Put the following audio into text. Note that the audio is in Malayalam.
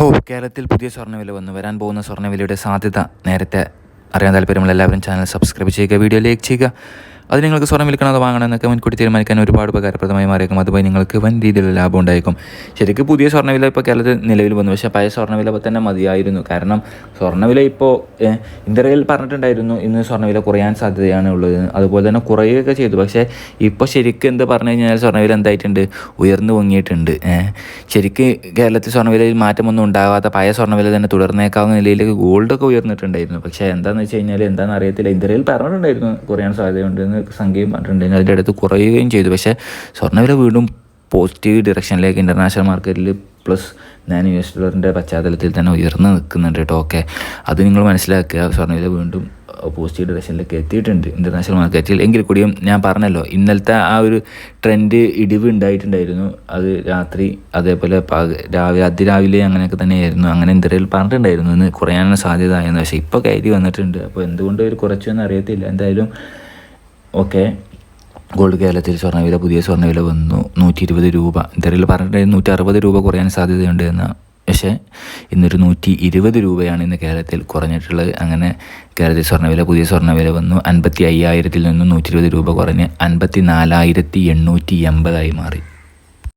ഓ കേരളത്തിൽ പുതിയ സ്വർണവില വന്നു. വരാൻ പോകുന്ന സ്വർണവിലയുടെ സാധ്യത നേരത്തെ അറിയാൻ താല്പര്യമുള്ള എല്ലാവരും ചാനൽ സബ്സ്ക്രൈബ് ചെയ്യുക വീഡിയോ ലൈക്ക് ചെയ്യുക. അത് നിങ്ങൾക്ക് സ്വർണം വിൽക്കണം അതോ വാങ്ങണം എന്നൊക്കെ മുൻകൂട്ടി തീരുമാനിക്കാൻ ഒരുപാട് ഉപകാരപ്രദമായി മാറിയേക്കും. അതുപോലെ നിങ്ങൾക്ക് വൻ രീതിയിലുള്ള ലാഭം ഉണ്ടായേക്കും. ശരിക്കും പുതിയ സ്വർണവില ഇപ്പോൾ കേരളത്തിൽ നിലവിൽ വന്നു. പക്ഷേ പഴയ സ്വർണവില തന്നെ മതിയായിരുന്നു. കാരണം സ്വർണവില ഇപ്പോൾ ഇന്ത്യയിൽ പറഞ്ഞിട്ടുണ്ടായിരുന്നു ഇന്ന് സ്വർണവില കുറയാൻ സാധ്യതയാണ് ഉള്ളത്. അതുപോലെ തന്നെ കുറയുകയൊക്കെ ചെയ്തു. പക്ഷേ ഇപ്പോൾ ശരിക്കും എന്ത് പറഞ്ഞു കഴിഞ്ഞാൽ സ്വർണവില എന്തായിട്ടുണ്ട്? ഉയർന്നു പൊങ്ങിയിട്ടുണ്ട് ശരിക്കും കേരളത്തിൽ സ്വർണവിലയിൽ മാറ്റമൊന്നും ഉണ്ടാകാത്ത പഴയ സ്വർണവില തന്നെ തുടർന്നേക്കാവുന്ന നിലയിലേക്ക് ഗോൾഡൊക്കെ ഉയർന്നിട്ടുണ്ടായിരുന്നു. പക്ഷേ എന്താണെന്ന് വെച്ച് കഴിഞ്ഞാൽ എന്താണെന്ന് അറിയത്തില്ല. ഇന്ത്യയിൽ പറഞ്ഞിട്ടുണ്ടായിരുന്നു കുറയാൻ സാധ്യതയുണ്ടെന്ന്. സംഖ്യയും പറഞ്ഞിട്ടുണ്ടായിരുന്നു അതിന്റെ അടുത്ത് കുറയുകയും ചെയ്തു. പക്ഷേ സ്വർണവില വീണ്ടും പോസിറ്റീവ് ഡിറക്ഷനിലേക്ക് ഇന്റർനാഷണൽ മാർക്കറ്റിൽ പ്ലസ് ഞാൻ യു എസ് ഡോളറിന്റെ പശ്ചാത്തലത്തിൽ തന്നെ ഉയർന്നു നിൽക്കുന്നുണ്ട് കേട്ടോ. ഓക്കെ അത് നിങ്ങൾ മനസ്സിലാക്കുക. സ്വർണവില വീണ്ടും പോസിറ്റീവ് ഡിറക്ഷനിലേക്ക് എത്തിയിട്ടുണ്ട് ഇന്റർനാഷണൽ മാർക്കറ്റിൽ എങ്കിൽ കൂടിയും ഞാൻ പറഞ്ഞല്ലോ ഇന്നലത്തെ ആ ഒരു ട്രെൻഡ് ഇടിവ് ഉണ്ടായിട്ടുണ്ടായിരുന്നു. അത് രാത്രി അതേപോലെ രാവിലെ അതിരാവിലെ അങ്ങനെയൊക്കെ തന്നെയായിരുന്നു. അങ്ങനെ എന്തെങ്കിലും പറഞ്ഞിട്ടുണ്ടായിരുന്നു. ഇന്ന് കുറയാനുള്ള സാധ്യത ആയിരുന്നു. പക്ഷേ ഇപ്പോൾ കയറി വന്നിട്ടുണ്ട്. അപ്പോൾ എന്തുകൊണ്ട് ഒരു കുറച്ചു എന്ന് അറിയത്തില്ല. എന്തായാലും ഓക്കെ. ഗോൾഡ് കേരളത്തിൽ സ്വർണവില പുതിയ സ്വർണവില വന്നു. നൂറ്റി ഇരുപത് രൂപ. ഇന്ത്യയിൽ പറഞ്ഞിട്ട് നൂറ്റി അറുപത് രൂപ കുറയാൻ സാധ്യതയുണ്ട് എന്ന്. പക്ഷേ ഇന്നൊരു നൂറ്റി ഇരുപത് രൂപയാണ് ഇന്ന് കേരളത്തിൽ കുറഞ്ഞിട്ടുള്ളത്. അങ്ങനെ കേരളത്തിൽ സ്വർണവില പുതിയ സ്വർണവില വന്നു. അൻപത്തി അയ്യായിരത്തിൽ നിന്നും നൂറ്റി ഇരുപത് രൂപ കുറഞ്ഞ് അൻപത്തി നാലായിരത്തി എണ്ണൂറ്റി എൺപതായി മാറി.